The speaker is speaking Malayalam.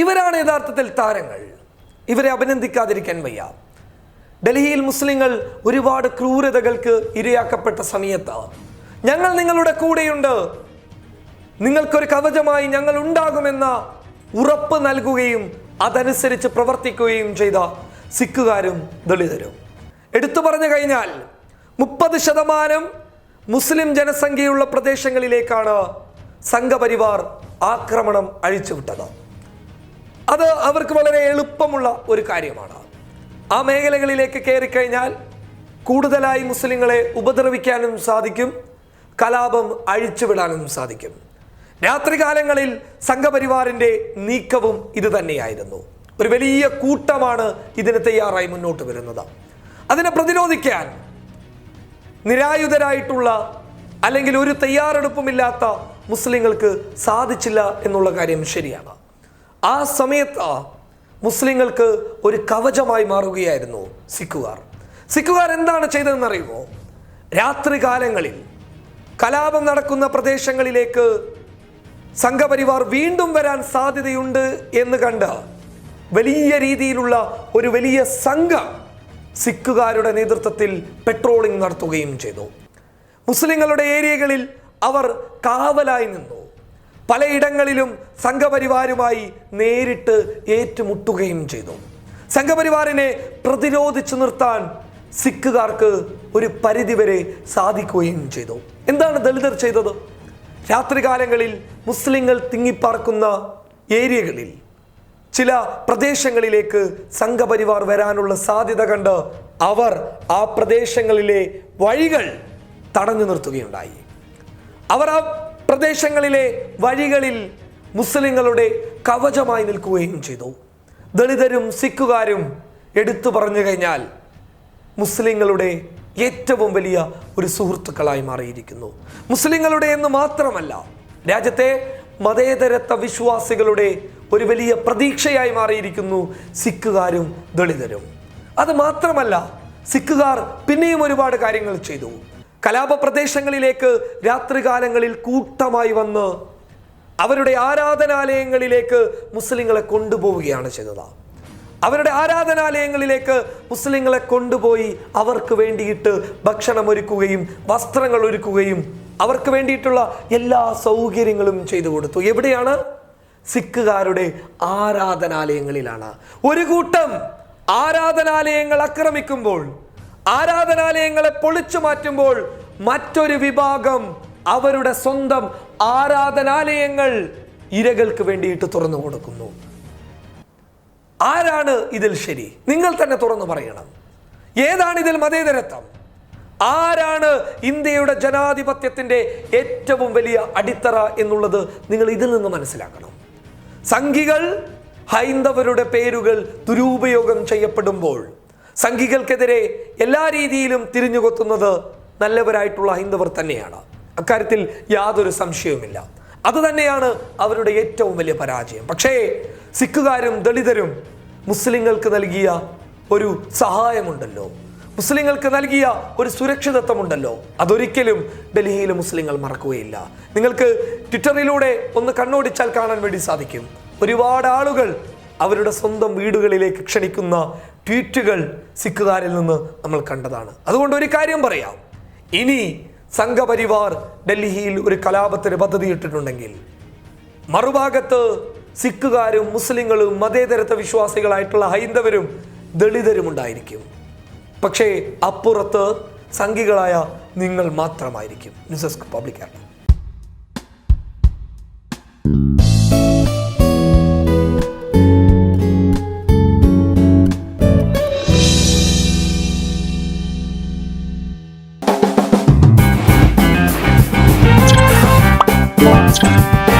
ഇവരാണ് യഥാർത്ഥത്തിൽ താരങ്ങൾ. ഇവരെ അഭിനന്ദിക്കാതിരിക്കാൻ വയ്യ. ഡൽഹിയിൽ മുസ്ലിങ്ങൾ ഒരുപാട് ക്രൂരതകൾക്ക് ഇരയാക്കപ്പെട്ട സമയത്ത് ഞങ്ങൾ നിങ്ങളുടെ കൂടെയുണ്ട്. നിങ്ങൾക്കൊരു കവചമായി ഞങ്ങൾ ഉണ്ടാകുമെന്ന ഉറപ്പ് നൽകുകയും അതനുസരിച്ച് പ്രവർത്തിക്കുകയും ചെയ്ത സിഖുകാരും ദളിതരും. എടുത്തു പറഞ്ഞു കഴിഞ്ഞാൽ മുപ്പത് ശതമാനം മുസ്ലിം ജനസംഖ്യയുള്ള പ്രദേശങ്ങളിലേക്കാണ് സംഘപരിവാർ ആക്രമണം അഴിച്ചുവിട്ടത്. അത് അവർക്ക് വളരെ എളുപ്പമുള്ള ഒരു കാര്യമാണ്. ആ മേഖലകളിലേക്ക് കയറിക്കഴിഞ്ഞാൽ കൂടുതലായി മുസ്ലിങ്ങളെ ഉപദ്രവിക്കാനും സാധിക്കും കലാപം അഴിച്ചുവിടാനും സാധിക്കും. രാത്രികാലങ്ങളിൽ സംഘപരിവാറിന്റെ നീക്കവും ഇത് തന്നെയായിരുന്നു. ഒരു വലിയ കൂട്ടമാണ് ഇതിന് തയ്യാറായി മുന്നോട്ട് വരുന്നത്. അതിനെ പ്രതിരോധിക്കാൻ നിരായുധരായിട്ടുള്ള അല്ലെങ്കിൽ ഒരു തയ്യാറെടുപ്പുമില്ലാത്ത മുസ്ലിങ്ങൾക്ക് സാധിച്ചില്ല എന്നുള്ള കാര്യം ശരിയാണ്. ആ സമയത്ത് മുസ്ലിങ്ങൾക്ക് ഒരു കവചമായി മാറുകയായിരുന്നു സിഖുകാർ. സിഖുകാർ എന്താണ് ചെയ്തതെന്ന് അറിയുമോ രാത്രികാലങ്ങളിൽ കലാപം നടക്കുന്ന പ്രദേശങ്ങളിലേക്ക് സംഘപരിവാർ വീണ്ടും വരാൻ സാധ്യതയുണ്ട് എന്ന് കണ്ട് വലിയ രീതിയിലുള്ള ഒരു വലിയ സംഘം സിഖുകാരുടെ നേതൃത്വത്തിൽ പെട്രോളിംഗ് നടത്തുകയും ചെയ്തു. മുസ്ലിങ്ങളുടെ ഏരിയകളിൽ അവർ കാവലായി നിന്നു. പലയിടങ്ങളിലും സംഘപരിവാരുമായി നേരിട്ട് ഏറ്റുമുട്ടുകയും ചെയ്തു. സംഘപരിവാറിനെ പ്രതിരോധിച്ചു നിർത്താൻ സിഖുകാർക്ക് ഒരു പരിധിവരെ സാധിക്കുകയും ചെയ്തു. എന്താണ് ദളിതർ ചെയ്തത്? രാത്രികാലങ്ങളിൽ മുസ്ലിങ്ങൾ തിങ്ങിപ്പാർക്കുന്ന ഏരിയകളിൽ ചില പ്രദേശങ്ങളിലേക്ക് സംഘപരിവാർ വരാനുള്ള സാധ്യത കണ്ട് അവർ ആ പ്രദേശങ്ങളിലെ വഴികൾ തടഞ്ഞു നിർത്തുകയുണ്ടായി. അവർ ആ പ്രദേശങ്ങളിലെ വഴികളിൽ മുസ്ലിങ്ങളുടെ കവചമായി നിൽക്കുകയും ചെയ്തു. ദളിതരും സിഖുകാരും എടുത്തു പറഞ്ഞു കഴിഞ്ഞാൽ മുസ്ലിങ്ങളുടെ ഏറ്റവും വലിയ ഒരു സുഹൃത്തുക്കളായി മാറിയിരിക്കുന്നു. മുസ്ലിങ്ങളുടെ എന്ന് മാത്രമല്ല രാജ്യത്തെ മതേതരത്വ വിശ്വാസികളുടെ ഒരു വലിയ പ്രതീക്ഷയായി മാറിയിരിക്കുന്നു സിഖുകാരും ദളിതരും. അത് മാത്രമല്ല സിഖുകാർ പിന്നെയും ഒരുപാട് കാര്യങ്ങൾ ചെയ്തു. കലാപ പ്രദേശങ്ങളിലേക്ക് രാത്രികാലങ്ങളിൽ കൂട്ടമായി വന്ന് അവരുടെ ആരാധനാലയങ്ങളിലേക്ക് മുസ്ലിങ്ങളെ കൊണ്ടുപോവുകയാണ് ചെയ്തത്. അവരുടെ ആരാധനാലയങ്ങളിലേക്ക് മുസ്ലിങ്ങളെ കൊണ്ടുപോയി അവർക്ക് വേണ്ടിയിട്ട് ഭക്ഷണം ഒരുക്കുകയും വസ്ത്രങ്ങൾ ഒരുക്കുകയും അവർക്ക് വേണ്ടിയിട്ടുള്ള എല്ലാ സൗകര്യങ്ങളും ചെയ്തു കൊടുത്തു. എവിടെയാണ്? സിഖുകാരുടെ ആരാധനാലയങ്ങളിലാണ്. ഒരു കൂട്ടം ആരാധനാലയങ്ങൾ ആക്രമിക്കുമ്പോൾ ആരാധനാലയങ്ങളെ പൊളിച്ചു മാറ്റുമ്പോൾ മറ്റൊരു വിഭാഗം അവരുടെ സ്വന്തം ആരാധനാലയങ്ങൾ ഇരകൾക്ക് വേണ്ടിയിട്ട് തുറന്നു കൊടുക്കുന്നു. ആരാണ് ഇതിൽ ശരി? നിങ്ങൾ തന്നെ തുറന്നു പറയണം. ഏതാണ് ഇതിൽ മതേതരത്വം? ആരാണ് ഇന്ത്യയുടെ ജനാധിപത്യത്തിന്റെ ഏറ്റവും വലിയ അടിത്തറ എന്നുള്ളത് നിങ്ങൾ ഇതിൽ നിന്ന് മനസ്സിലാക്കണം. സംഘികൾ ഹൈന്ദവരുടെ പേരുകൾ ദുരുപയോഗം ചെയ്യപ്പെടുമ്പോൾ സംഘികൾക്കെതിരെ എല്ലാ രീതിയിലും തിരിഞ്ഞുകൊത്തുന്നത് നല്ലവരായിട്ടുള്ള ഹൈന്ദവർ തന്നെയാണ്. അക്കാര്യത്തിൽ യാതൊരു സംശയവുമില്ല. അത് തന്നെയാണ് അവരുടെ ഏറ്റവും വലിയ പരാജയം. പക്ഷേ സിഖുകാരും ദളിതരും മുസ്ലിങ്ങൾക്ക് നൽകിയ ഒരു സഹായമുണ്ടല്ലോ. മുസ്ലിങ്ങൾക്ക് നൽകിയ ഒരു സുരക്ഷിതത്വമുണ്ടല്ലോ. അതൊരിക്കലും ഡൽഹിയിലെ മുസ്ലിങ്ങൾ മറക്കുകയില്ല. നിങ്ങൾക്ക് ട്വിറ്ററിലൂടെ ഒന്ന് കണ്ണോടിച്ചാൽ കാണാൻ വേണ്ടി സാധിക്കും. ഒരുപാട് ആളുകൾ അവരുടെ സ്വന്തം വീടുകളിലേക്ക് ക്ഷണിക്കുന്ന ട്വീറ്റുകൾ സിഖുകാരിൽ നിന്ന് നമ്മൾ കണ്ടതാണ്. അതുകൊണ്ട് ഒരു കാര്യം പറയാം. ഇനി സംഘപരിവാർ ഡൽഹിയിൽ ഒരു കലാപത്തിന് പദ്ധതി ഇട്ടിട്ടുണ്ടെങ്കിൽ മറുഭാഗത്ത് സിഖുകാരും മുസ്ലിങ്ങളും മതേതരത്വ വിശ്വാസികളായിട്ടുള്ള ഹൈന്ദവരും ദളിതരും ഉണ്ടായിരിക്കും. പക്ഷേ അപ്പുറത്ത് സംഘികളായ നിങ്ങൾ മാത്രമായിരിക്കും. News desk public next time.